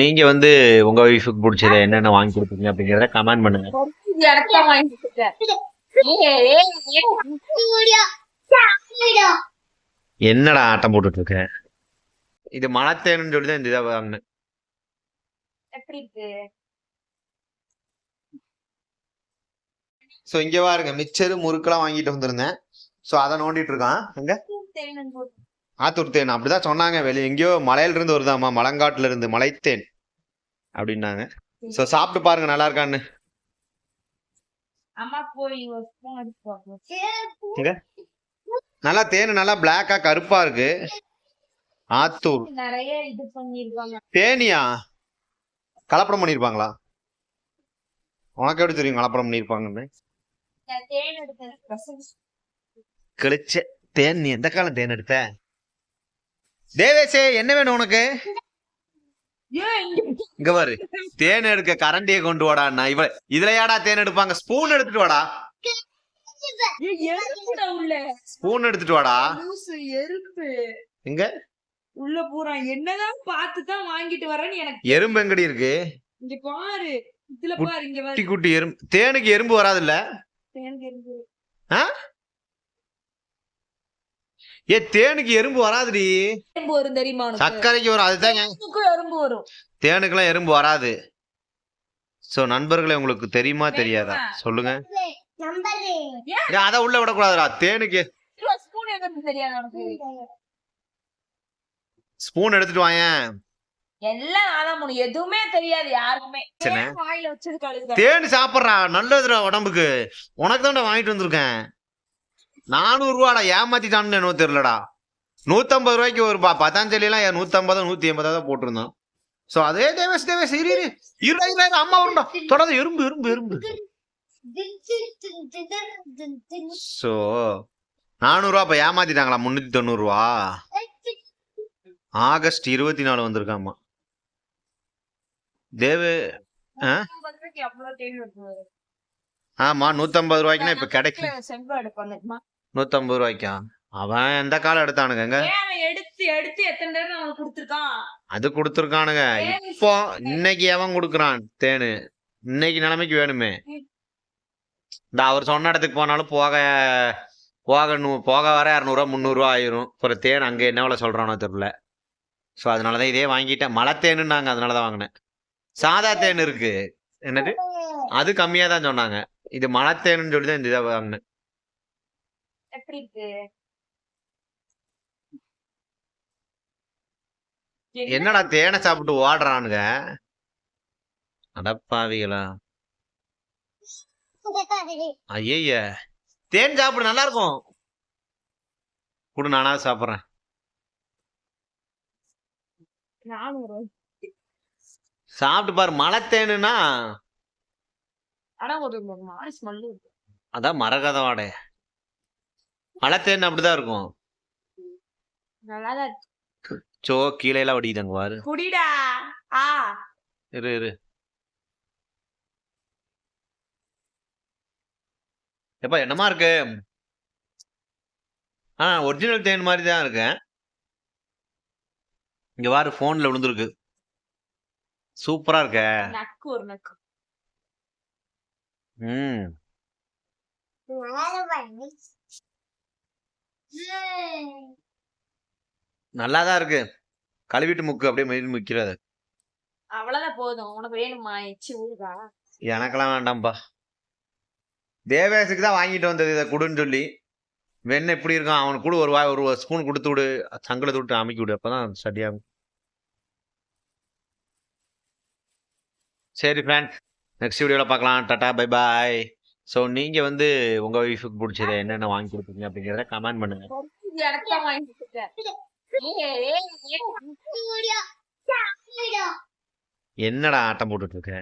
நீங்க வந்து உங்க ஒய்ஃபுக்கு பிடிச்சத என்னென்ன வாங்கி கொடுப்பீங்க அப்படிங்கறத கமெண்ட் பண்ணுங்க. என்னடா ஆட்டம் போட்டுட்டு இருக்க? இது மலத்தேனுன்னு சொல்லி தான் இந்த இதை வாங்கினேன். ஸோ இங்க பாருங்க மிச்சரு முறுக்கெல்லாம் வாங்கிட்டு வந்திருந்தேன். ஸோ அதை நோண்டிட்டு இருக்கான். எங்க ஆத்தூர் தேன் அப்படிதான் சொன்னாங்க. வெளிய எங்கேயோ மலையில இருந்து வருதாமா மலங்காட்டுல இருந்து மலைத்தேன். அப்படின்னாங்க. ஸோ சாப்பிட்டு பாருங்க நல்லா இருக்கான்னு. நல்லா தேன் நல்லா பிளாக்கா கருப்பா இருக்கு. ஆத்தூர். நிறைய இது பண்ணிருக்காங்க தேனியா? கலப்படம் பண்ணிருப்பாங்களா உனக்கு எப்படி தெரியும் கலப்படம் பண்ணிருப்பாங்கன்னு கிழிச்ச தேன் நீ எந்த காலம் தேன் எடுத்த? தேவேசே என்ன வேணும் உனக்கு? இங்க பாரு. தேன் எடுக்க கரண்டியை கொண்டு வாடா நான் இவ இதுல யாடா தேன் எடுப்பாங்க? ஸ்பூன் எடுத்துட்டு வாடா. ஸ்பூன் எடுத்துட்டு வாடா. எறும்பு எங்க? உள்ள பூரா. என்னதான் பார்த்து தான் வாங்கிட்டு வரேன்னு எனக்கு எறும்பு எங்கடி இருக்கு? இங்க பாரு. இதுல பாரு இங்க குட்டி குட்டி எறும்பு. தேனுக்கு எறும்பு வராதுல்ல? தேனுக்கு எறும்பு. ஏ தேனுக்கு எறும்பு வராதுடி. எறும்பு வரும் தெரியுமா சர்க்கரைக்கு வரும் அதுதான் எறும்பு வரும். தேனுக்கெல்லாம் எறும்பு வராது. சோ நண்பர்களே உங்களுக்கு தெரியுமா தெரியாதா? சொல்லுங்க. ஏன்? அதை உள்ள விடக்கூடாதுடா. தேனுக்கு ஸ்பூன் எடுத்துட்டு வாயேன். எல்லாம் எதுவுமே தெரியாது யாருக்குமே. தேன் சாப்பிட்றா நல்லதுடா உடம்புக்கு. உனக்கு தான் வாங்கிட்டு வந்திருக்கேன். நானூறு ரூபாடா ஏமாத்திட்டான்னு என்னவோ தெரியலடா. நூத்தம்பது ரூபாய்க்கு ஒரு பா பதாஞ்சலி எல்லாம் ஏன் நூத்தம்பது நூத்தி எண்பதா தான் போட்டிருந்தோம். சோ அதே தேவேஸ் தேவேஸ் இரு இரு. இருடா இருடா இரு, அம்மா வரும்டா தொடர்ந்து எறும்பு எறும்பு எறும்பு. சோ நானூறு ரூபா அப்ப ஏமாத்திட்டாங்களா? முன்னூத்தி தொண்ணூறு ரூபா ஆகஸ்ட் இருபத்தி நாலு வந்திருக்காமா தேவு ஆமா நூத்தம்பது ரூபாய்க்குன்னா இப்ப கிடைக்கும் நூத்தம்பது ரூபாய்க்கா? அவன் எந்த காலம் எடுத்தானுங்க எடுத்து எடுத்து எத்தனை நேரம் அவனுக்கு கொடுத்துருக்கான்? அது கொடுத்துருக்கானுங்க. இப்போ இன்னைக்கு எவன் கொடுக்குறான்? தேனு. இன்னைக்கு நிலைமைக்கு வேணுமே. இந்த அவர் சொன்ன இடத்துக்கு போனாலும் போக போக நூ போக வர இரநூறுவா முந்நூறுரூவா ஆயிரும். அப்புறம் தேன் அங்கே என்ன விலை சொல்கிறானோ தெரியல. ஸோ அதனால தான் இதே வாங்கிட்டேன். மலை தேனுன்னாங்க அதனால தான் வாங்கினேன். சாதா தேன் இருக்கு. என்னது? அது கம்மியாக தான் சொன்னாங்க. இது மலை தேனுன்னு சொல்லி தான் இந்த இதை வாங்கினேன். எப்படி இருக்கு என்னடா தேனை சாப்பிட்டு ஓடுறானுங்க? அடப்பாவிகளா ஐய தேன் சாப்பிடு நல்லா இருக்கும் குடு நானாவது சாப்பிட்றேன். சாப்பிட்டு பாரு மலை தேனுனா ஆனா ஒரு மாதிரி ஸ்மெல்லு அதான் மரகத தேன் அப்படிதான் இருக்கும். நல்லா. சோ கீழே எல்லாம் வடிக்குதாங்க பாரு. குடிடா. ஆ. இரு இரு. எப்பா என்னமா இருக்கு? ஆ ஒரிஜினல் தேன் மாதிரி தான் இருக்கு இங்க பாரு போன்ல விழுந்துருக்கு. சூப்பரா இருக்க. நக்கு ஒரு நக்கு. ம். நல்லா தான் இருக்கு. கழுவிட்டு முக்கு அப்படியே மெயில் முக்கிறது. அவ்வளவுதான் போதும். உனக்கு வேணுமா? எச்சி ஊருகா எனக்கெல்லாம் வேண்டாம்ப்பா. தேவேஷுக்கு தான் வாங்கிட்டு வந்தது இதை கொடுன்னு சொல்லி. வெண்ணெய் எப்படி இருக்கான் அவனுக்கு கூட ஒரு வாய் ஒரு ஸ்பூன் கொடுத்து விடு. சங்கலத்தை விட்டு அமைக்கி விடு. அப்பதான் சரியாகும் சரி ஃப்ரெண்ட்ஸ் நெக்ஸ்ட் வீடியோவில் பார்க்கலாம். டாட்டா பை பாய் ஸோ நீங்கள் வந்து உங்கள் ஒய்ஃபுக்கு பிடிச்சத என்னென்ன வாங்கி கொடுப்பீங்க அப்படிங்கிறத கமெண்ட் பண்ணுங்க. என்னடா ஆட்டம் போட்டுட்டு இருக்க?